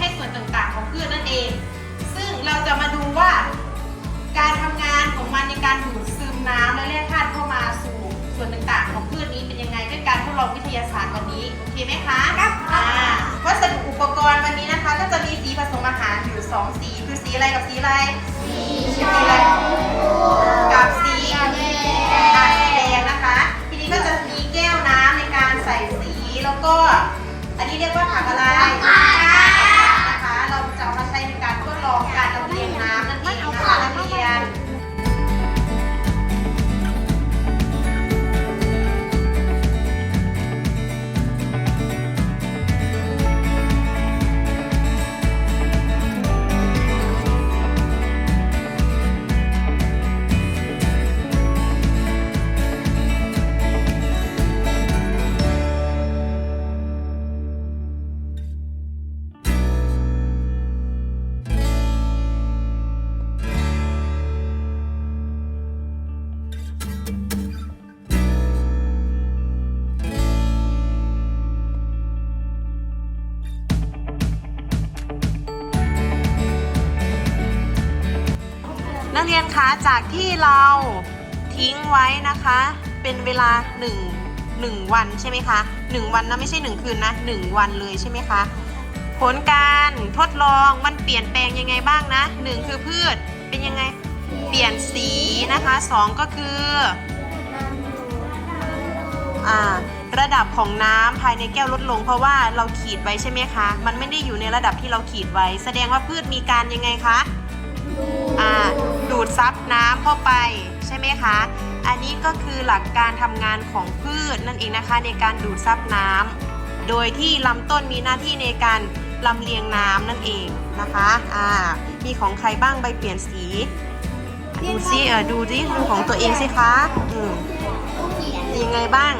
ซึมขึ้นมาให้ส่วนต่างๆ ของพืชนั่นเอง ซึ่งเราจะมาดูว่า การทำงานของมันในการดูดซึมน้ำและแร่ธาตุเข้ามาสู่ส่วนต่างๆ ของพืชนี้เป็นยังไงด้วยการทดลองวิทยาศาสตร์วันนี้โอเคไหมคะครับอ่าวัสดุอุปกรณ์วันนี้นะคะ ก็จะมีสีผสมอาหารอยู่สองสีคือสีอะไรกับสีอะไร สีอะไกเรียนคะจากที่เราทิ้งไว้นะคะ เป็นเวลา 1 1 วันใช่ไหมคะ 1 วันนะไม่ใช่ 1 คืนนะ 1 วันเลยใช่ไหมคะ ผลการทดลองมันเปลี่ยนแปลงยังไงบ้างนะ 1 คือพืชเป็นยังไงเปลี่ยนสีนะคะ 2 ก็คืออระดับของน้ำภายในแก้วลดลง เพราะว่าเราขีดไว้ใช่ไหมคะ มันไม่ได้อยู่ในระดับที่เราขีดไว้ แสดงว่าพืชมีการยังไงคะ ดูดซับน้ำเข้าไปใช่ไหมคะ อันนี้ก็คือหลักการทำงานของพืชนั่นเองนะคะในการดูดซับน้ำโดยที่ลำต้นมีหน้าที่ในการลำเลียงน้ำนั่นเองนะคะอ่ามีของใครบ้างใบเปลี่ยนสีดูซิเออดูดิดูของตัวเองสิคะอืมเป็นยังไงบ้าง